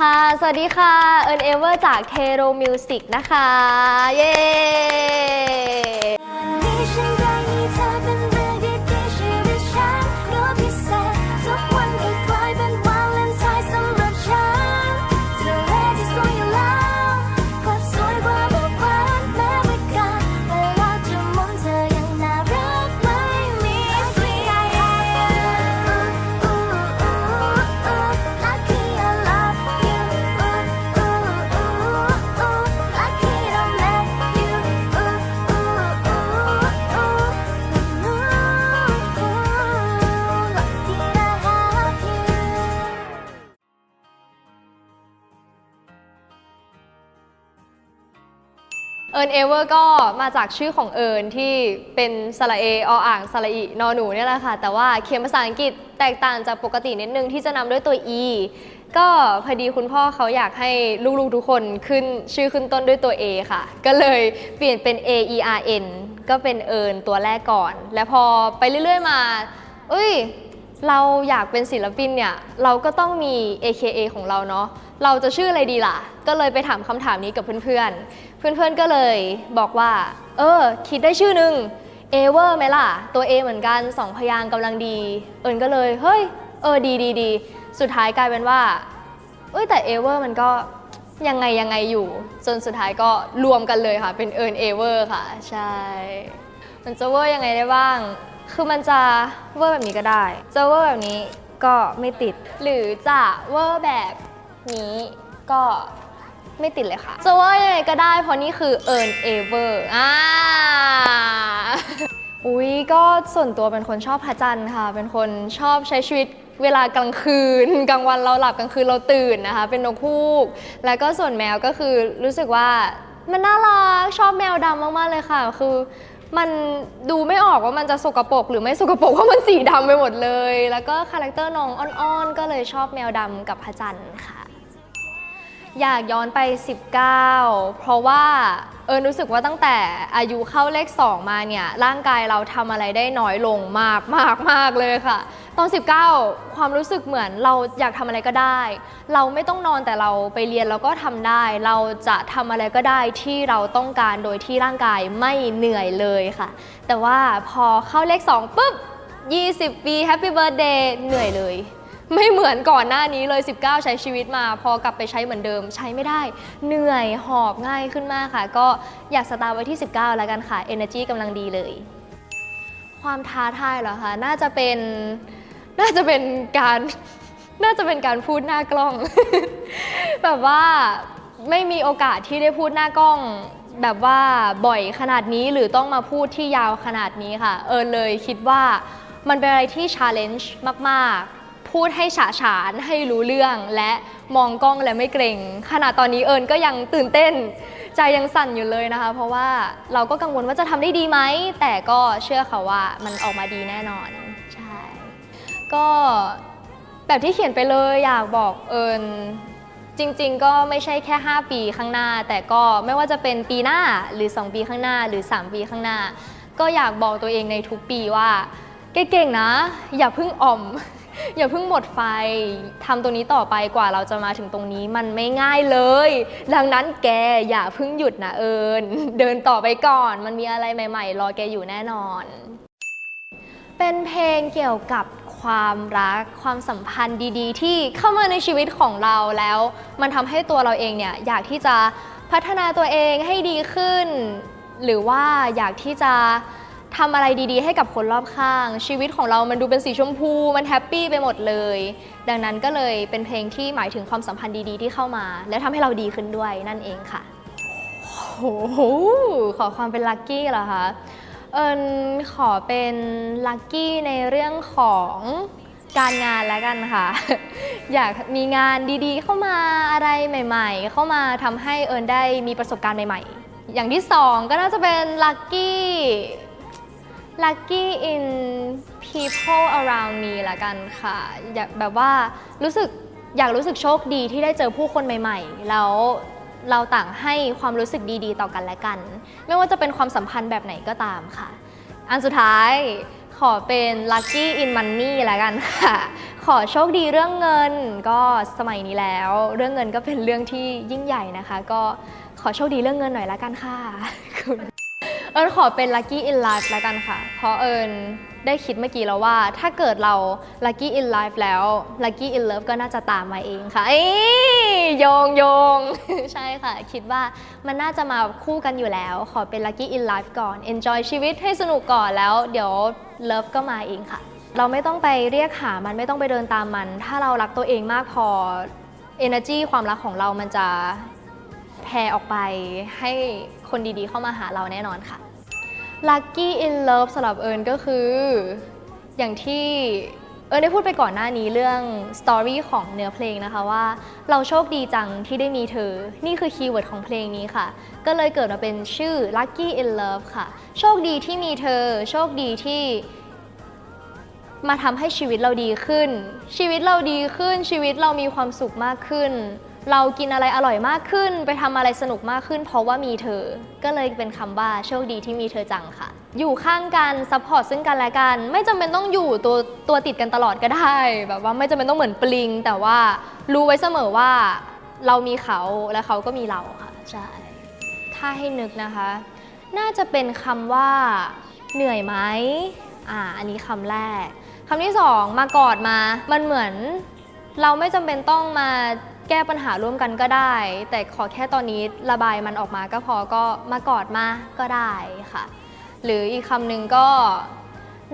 ค่ะ สวัสดีค่ะ เอิร์นเอเวอร์จากเทโรมิวสิกนะคะ เย้ เอิร์นเอเวอร์ก็มาจากชื่อของเอิร์นที่เป็นสระเอออ่างสระอีนอหนูเนี่ยแหละค่ะ แต่ว่าเขียนภาษาอังกฤษแตกต่างจากปกตินิดนึงที่จะนำด้วยตัว e ก็พอดีคุณพ่อเขาอยากให้ลูกๆทุกคนขึ้นชื่อขึ้นต้นด้วยตัว a ค่ะ ก็เลยเปลี่ยนเป็น a e r n ก็เป็นเอิร์นตัวแรกก่อน แล้วพอไปเรื่อยๆมา เอ้ย เราอยากเป็นศิลปินเนี่ย เราก็ต้องมี AKA ของเราเนาะ เราจะชื่ออะไรดีล่ะ ก็เลยไปถามคำถามนี้กับเพื่อนๆ เพื่อนๆ ก็เลยบอกว่า เออ คิดได้ชื่อหนึ่งเอเวอร์ไหมล่ะ ตัว A เหมือนกันสองพยางกำลังดี เอิญก็เลย เฮ้ย เออ ดีดีดี สุดท้ายกลายเป็นว่า เอ้ยแต่เอเวอร์มันก็ยังไงยังไงอยู่ จนสุดท้ายก็รวมกันเลยค่ะ เป็นเอิญเอเวอร์ค่ะ ใช่ มันจะเวอร์ยังไงได้บ้าง คือมันจะเวอร์แบบนี้ก็ได้ จะเวอร์แบบนี้ก็ไม่ติด หรือจะเวอร์แบบนี้ก็ไม่ติดเลยค่ะจะเวอร์ยังไงก็ได้ เพราะนี่คือ earn ever อ่าอุ๊ยก็ส่วนตัวเป็นคนชอบพระจันทร์ค่ะ เป็นคนชอบใช้ชีวิตเวลากลางคืน กลางวันเราหลับกลางคืนเราตื่นนะคะ เป็นนกฮูก แล้วก็ส่วนแมวก็คือรู้สึกว่ามันน่ารักชอบแมวดำมากๆเลยค่ะ คือ มันดูไม่ออกว่ามันจะสกปรกหรือไม่สกปรกเพราะมันสีดำไปหมดเลย แล้วก็คาแรคเตอร์น้องอ้อนๆ ก็เลยชอบแมวดำกับพระจันทร์ค่ะ อยากย้อนไป 19 เพราะว่าเออรู้สึกว่าตั้งแต่อายุเข้าเลข 2 มาเนี่ย ร่างกายเราทำอะไรได้น้อยลงมากมากมากเลยค่ะ ตอน 19 ความรู้สึกเหมือนเราอยากทำอะไรก็ได้ เราไม่ต้องนอนแต่เราไปเรียนเราก็ทำได้ เราจะทำอะไรก็ได้ที่เราต้องการโดยที่ร่างกายไม่เหนื่อยเลยค่ะ แต่ว่าพอเข้าเลข 2 ปุ๊บ 20 ปี Happy Birthday เหนื่อยเลย ไม่เหมือนก่อนหน้านี้เลย 19 ใช้ชีวิตมา พอกลับไปใช้เหมือนเดิม ใช้ไม่ได้ เหนื่อยหอบง่ายขึ้นมากค่ะ ก็อยากสตาร์ไว้ที่ 19 แล้วกันค่ะ Energy กำลังดีเลย ความท้าทายเหรอคะน่าจะเป็นน่าจะเป็นการน่าจะเป็นการพูดหน้ากล้อง แบบว่าไม่มีโอกาสที่ได้พูดหน้ากล้อง แบบว่าบ่อยขนาดนี้หรือต้องมาพูดที่ยาวขนาดนี้ค่ะ เออเลยคิดว่ามันเป็นอะไรที่ชาร์เลนจ์มาก ๆ พูดให้ฉาฉานให้รู้เรื่อง และมองกล้องและไม่เกรงขนาดตอนนี้เอิญก็ยังตื่นเต้น ใจยังสั่นอยู่เลยนะคะ เพราะว่าเราก็กังวลว่าจะทำได้ดีไหม แต่ก็เชื่อค่ะว่ามันออกมาดีแน่นอนใช่ก็แบบที่เขียนไปเลยอยากบอกเอิญจริงๆ ก็ไม่ใช่แค่ 5 ปีข้างหน้า แต่ก็ไม่ว่าจะเป็นปีหน้าหรือ 2 ปีข้างหน้าหรือ 3 ปีข้างหน้า ก็อยากบอกตัวเองในทุกปีว่าเก่งๆนะ อย่าเพิ่งอ่อม อย่าเพิ่งหมดไฟทำตรงนี้ต่อไปกว่าเราจะมาถึงตรงนี้มันไม่ง่ายเลย ดังนั้นแกอย่าเพิ่งหยุดนะเอิญเดินต่อไปก่อน มันมีอะไรใหม่ ๆ รอแกอยู่แน่นอน เป็นเพลงเกี่ยวกับความรักความสัมพันธ์ดีๆ ที่เข้ามาในชีวิตของเราแล้ว มันทำให้ตัวเราเองเนี่ยอยากที่จะพัฒนาตัวเองให้ดีขึ้น หรือว่าอยากที่จะ ทำอะไรดีๆ ให้กับคนรอบข้าง ชีวิตของเรามันดูเป็นสีชมพู มันแฮปปี้ไปหมดเลย ดังนั้นก็เลยเป็นเพลงที่หมายถึงความสัมพันธ์ดีๆ ที่เข้ามา และทำให้เราดีขึ้นด้วยนั่นเองค่ะโอ้โหขอความเป็นลัคกี้เหรอคะเอิญขอเป็นลัคกี้ในเรื่องของการงานแล้วกันค่ะ อยากมีงานดีๆ เข้ามาอะไรใหม่ ๆ เข้ามาทำให้เอิญได้มีประสบการณ์ใหม่ ๆ อย่างที่สองก็น่าจะเป็นลัคกี้ lucky in people around me ละกันค่ะอยากแบบว่ารู้สึกอยากรู้สึกโชคดีที่ได้เจอผู้คนใหม่ ๆ แล้วเราต่างให้ความรู้สึกดีๆ ต่อกันและกัน ไม่ว่าจะเป็นความสัมพันธ์แบบไหนก็ตามค่ะ อันสุดท้ายขอเป็น lucky in money ละกันค่ะ ขอโชคดีเรื่องเงินก็สมัยนี้แล้ว เรื่องเงินก็เป็นเรื่องที่ยิ่งใหญ่นะคะ ก็ขอโชคดีเรื่องเงินหน่อยละกันค่ะคุณ เอิญขอเป็น lucky in life และกันค่ะ เพราะเอิญได้คิดเมื่อกี้แล้วว่า ถ้าเกิดเรา lucky in life แล้ว lucky in love ก็น่าจะตามมาเองค่ะเอ้ยโยงโยง ใช่ค่ะ คิดว่ามันน่าจะมาคู่กันอยู่แล้ว ขอเป็น lucky in life ก่อน enjoy ชีวิตให้สนุกก่อนแล้ว เดี๋ยว love ก็มาเองค่ะ เราไม่ต้องไปเรียกหามันไม่ต้องไปเดินตามมัน ถ้าเรารักตัวเองมากพอ energy ความรักของเรามันจะ แผ่ออกไปให้คนดีๆเข้ามาหาเราแน่นอนค่ะ lucky in love สำหรับเอิญก็คือ อย่างที่เอิญได้พูดไปก่อนหน้านี้เรื่อง story ของเนื้อเพลงนะคะว่า เราโชคดีจังที่ได้มีเธอ นี่คือคีย์เวิร์ดของเพลงนี้ค่ะ ก็เลยเกิดมาเป็นชื่อ lucky in love ค่ะ โชคดีที่มีเธอ โชคดีที่ มาทำให้ชีวิตเราดีขึ้น ชีวิตเราดีขึ้นชีวิตเรามีความสุขมากขึ้น เรากินอะไรอร่อยมากขึ้น ไปทำอะไรสนุกมากขึ้น เพราะว่ามีเธอ ก็เลยเป็นคำว่าโชคดีที่มีเธอจังค่ะ อยู่ข้างกันซัพพอร์ตซึ่งกันและกัน ไม่จำเป็นต้องอยู่ตัวตัวติดกันตลอดก็ได้ แบบว่าไม่จำเป็นต้องเหมือนปลิง แต่ว่ารู้ไว้เสมอว่าเรามีเขาและเขาก็มีเราค่ะใช่ถ้าให้นึกนะคะ น่าจะเป็นคำว่า เหนื่อยไหมอ่าอันนี้คำแรกคำที่สองมากอดมา มันเหมือน เราไม่จำเป็นต้องมา แก้ปัญหาร่วมกันก็ได้ แต่ขอแค่ตอนนี้ระบายมันออกมาก็พอก็มากอดมาก็ได้ค่ะ หรืออีกคำหนึ่งก็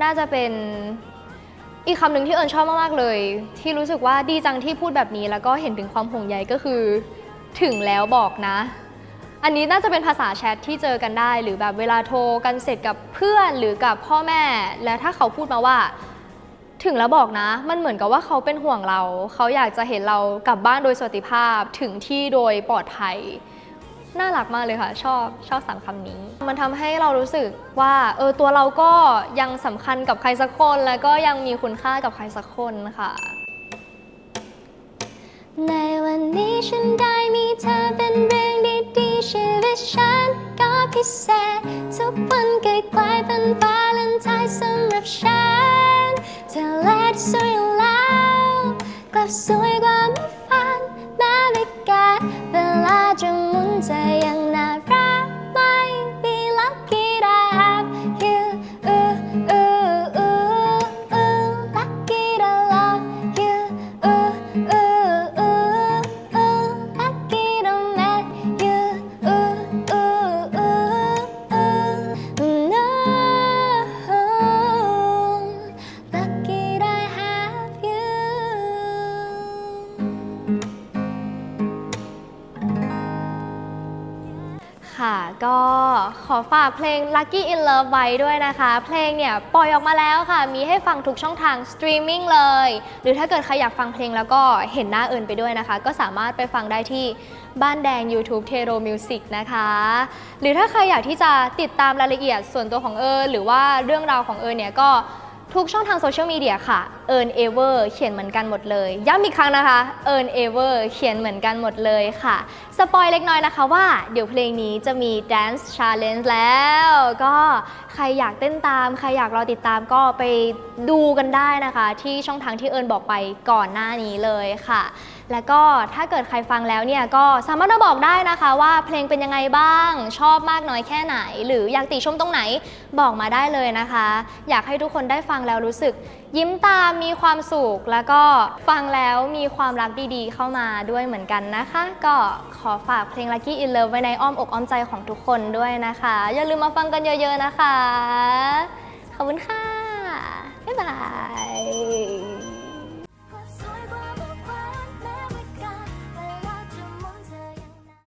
น่าจะเป็นอีกคำหนึ่งที่เอิญชอบมาก ๆ เลย ที่รู้สึกว่าดีจังที่พูดแบบนี้ แล้วก็เห็นถึงความห่วงใยก็คือ ถึงแล้วบอกนะ อันนี้น่าจะเป็นภาษาแชทที่เจอกันได้ หรือแบบเวลาโทรกันเสร็จกับเพื่อนหรือกับพ่อแม่ แล้วถ้าเขาพูดมาว่า ถึงแล้วบอกนะ มันเหมือนกับว่าเขาเป็นห่วงเรา เขาอยากจะเห็นเรากลับบ้านโดยสวัสดิภาพถึงที่โดยปลอดภัย น่ารักมากเลยค่ะ ชอบชอบสามคำนี้ มันทำให้เรารู้สึกว่าเออตัวเราก็ยังสำคัญกับใครสักคน แล้วก็ยังมีคุณค่ากับใครสักคนค่ะ ในวันนี้ฉันได้มีเธอเป็นเรื่องดีๆชีวิตฉันก็พิเศษ ทุกวันเกิดกลายเป็นวาเลนไทน์สำหรับฉัน เธอเล็กสวยแล้วกลับสวยกว่าเมื่อฝันแม้ไม่การเวลาจะหมุนใจ ฝากเพลง Lucky in Love ไว้ด้วยนะคะ เพลงเนี่ยปล่อยออกมาแล้วค่ะ มีให้ฟังทุกช่องทางสตรีมมิ่งเลย หรือถ้าเกิดใครอยากฟังเพลงแล้วก็เห็นหน้าเอิญไปด้วยนะคะ ก็สามารถไปฟังได้ที่บ้านแดง YouTube t e r o Music นะคะ หรือถ้าใครอยากที่จะติดตามรายละเอียดส่วนตัวของเอิญหรือว่าเรื่องราวของเอิญเนี่ยก็ ทุกช่องทางโซเชียลมีเดียค่ะ earn ever เขียนเหมือนกันหมดเลย ย้ำอีกครั้งนะคะ earn ever เขียนเหมือนกันหมดเลยค่ะ สปอยเล็กน้อยนะคะว่าเดี๋ยวเพลงนี้จะมี dance challenge แล้ว ก็ใครอยากเต้นตาม ใครอยากรอติดตามก็ไปดูกันได้นะคะ ที่ช่องทางที่เอิญบอกไปก่อนหน้านี้เลยค่ะ แล้วก็ถ้าเกิดใครฟังแล้วเนี่ยก็สามารถมาบอกได้นะคะว่าเพลงเป็นยังไงบ้าง ชอบมากน้อยแค่ไหน หรืออยากติชมตรงไหนบอกมาได้เลยนะคะ อยากให้ทุกคนได้ฟังงแล้วรู้สึก ยิ้มตามมีความสุข แล้วก็ฟังแล้วมีความรักดีๆ เข้ามาด้วยเหมือนกันนะคะ ก็ขอฝากเพลง Lucky in Love ไว้ในอ้อมอกอ้อมใจของทุกคนด้วยนะคะ อย่าลืมมาฟังกันเยอะๆนะคะ ขอบคุณค่ะ บ๊ายบาย